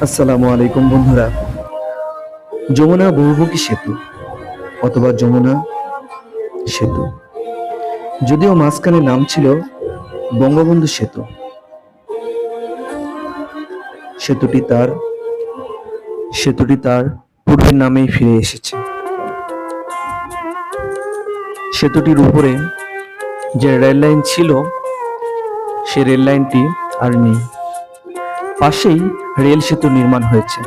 আসসালামু আলাইকুম বন্ধুরা। যমুনা বহুমুখী সেতু অথবা যমুনা সেতু। যদিও মাঝখানে নাম ছিল বঙ্গবন্ধু সেতু। সেতুটি তার সেতুটি তার পূর্বের নামেই ফিরে এসেছে। সেতুটির উপরে যে রেল লাইন ছিল, সে রেল লাইনটি আর নেই। পাশেই রেল সেতু নির্মাণ হয়েছে।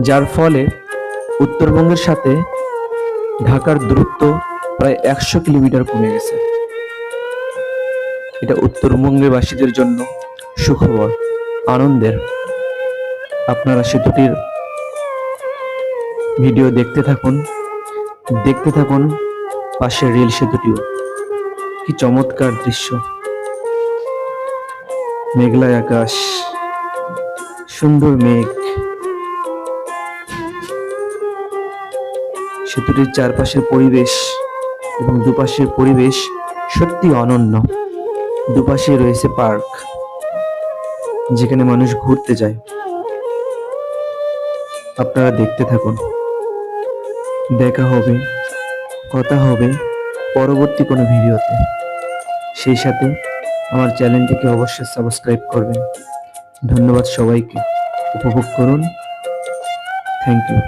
যার ফলে উত্তরবঙ্গের সাথে ঢাকার দূরত্ব প্রায় একশো কিলোমিটার কমে গেছে। এটা উত্তরবঙ্গের বাসীদের জন্য সুখবর, আনন্দের। আপনারা সেতুটির ভিডিও দেখতে থাকুন দেখতে থাকুন পাশের রেল সেতুটিও। কি চমৎকার দৃশ্য। মেঘলায় আকাশ, সুন্দর মেঘ। সেতুটির চারপাশের পরিবেশ এবং দুপাশের পরিবেশ সত্যি অনন্য। দুপাশে রয়েছে পার্ক, যেখানে মানুষ ঘুরতে যায়। আপনারা দেখতে থাকুন। দেখা হবে, কথা হবে পরবর্তী কোনো ভিডিওতে। সেই সাথে আমার চ্যানেলটিকে অবশ্যই সাবস্ক্রাইব করবেন। ধন্যবাদ সবাইকে। উপভোগ করুন। থ্যাংক ইউ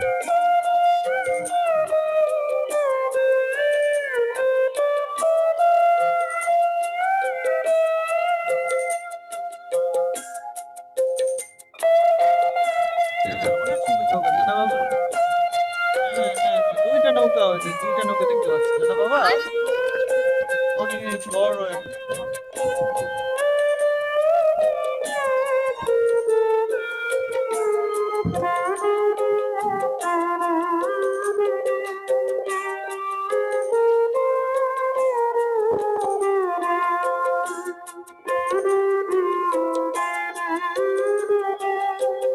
দুইটা নৌকা আছে দুইটা নৌকা দেখতে পাচ্ছি। বাবা? Okay, tomorrow.